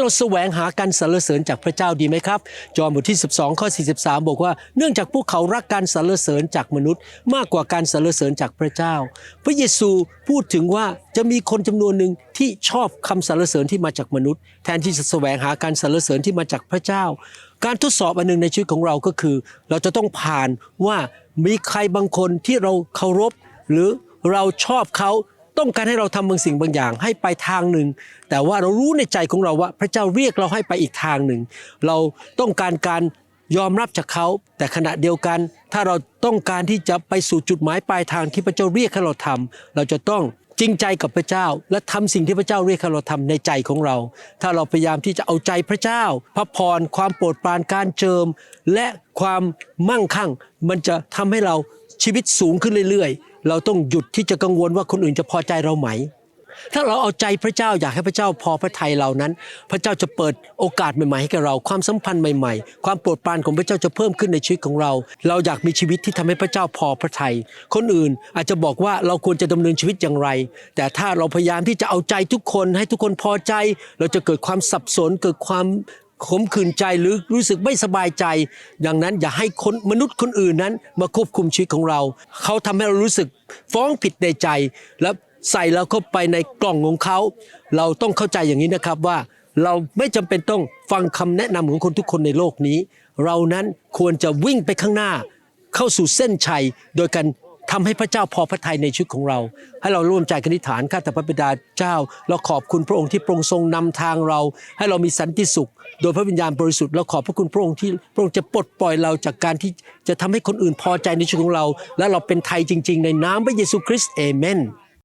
เราแสวงหาการสรรเสริญจากพระเจ้าดีไหมครับ จอห์นบทที่ 12ข้อ43 บอกว่า เนื่องจากพวกเขารักการสรรเสริญจากมนุษย์ มากกว่าการสรรเสริญจากพระเจ้า พระเยซูพูดถึงว่าจะมีคนจำนวนหนึ่งที่ชอบคำสรรเสริญที่มาจากมนุษย์ แทนที่จะแสวงหาการสรรเสริญที่มาจากพระเจ้า การทดสอบอันหนึ่งในชีวิตของเราก็คือ เราจะต้องผ่านว่ามีใครบางคนที่เราเคารพหรือเราชอบเขา ต้องการให้เราทำบางสิ่งบางอย่าง ให้ไปทางหนึ่ง แต่ว่าเรารู้ในใจของเราว่า พระเจ้าเรียกเราให้ไปอีกทางหนึ่ง เราต้องการการยอมรับจากเขา แต่ขณะเดียวกัน ถ้าเราต้องการที่จะไปสู่จุดหมายปลายทางที่พระเจ้าเรียกให้เราทำเราจะต้องจริงใจกับพระเจ้า และทำสิ่งที่พระเจ้าเรียกให้เราทำในใจของเรา ถ้าเราพยายามที่จะเอาใจพระเจ้า พระพรความโปรดปรานการเจิม และความมั่งคั่ง มันจะทำให้เราชีวิตสูงขึ้นเรื่อย เราต้องหยุดที่จะกังวลว่าคนอื่นจะพอใจเราไหม ถ้าเราเอาใจพระเจ้าอยากให้พระเจ้าพอพระทัยเรานั้น พระเจ้าจะเปิดโอกาสใหม่ๆให้กับเรา ความสัมพันธ์ใหม่ๆ ความโปรดปรานของพระเจ้าจะเพิ่มขึ้นในชีวิตของเรา เราอยากมีชีวิตที่ทำให้พระเจ้าพอพระทัยคนอื่นอาจจะบอกว่าเราควรจะดำเนินชีวิตอย่างไร แต่ถ้าเราพยายามที่จะเอาใจทุกคนให้ทุกคนพอใจ เราจะเกิดความสับสนเกิดความ ขมขื่นใจหรือรู้สึกไม่สบายใจ ดังนั้นอย่าให้คนมนุษย์คนอื่นนั้น มาควบคุมชีวิตของเรา เขาทำให้เรารู้สึกฟ้องผิดในใจ แล้วใส่เราเข้าไปในกล่องของเขา เราต้องเข้าใจอย่างนี้นะครับว่า เราไม่จำเป็นต้องฟังคำแนะนำของคนทุกคนในโลกนี้ เรานั้นควรจะวิ่งไปข้างหน้า เข้าสู่เส้นชัยโดยการ ทำให้พระเจ้าพอพระทัยในชีวิตของเรา ให้เราร่วมใจกันอธิษฐานข้าแต่พระบิดาเจ้า เราขอบคุณพระองค์ที่พระองค์ทรงนำทางเรา ให้เรามีสันติสุข โดยพระวิญญาณบริสุทธิ์เราขอบพระคุณพระองค์ที่พระองค์จะปลดปล่อยเราจากการที่จะทำให้คนอื่นพอใจในชีวิตของเรา และเราเป็นไทยจริง ๆ ในนามพระเยซูคริสต์เอเมน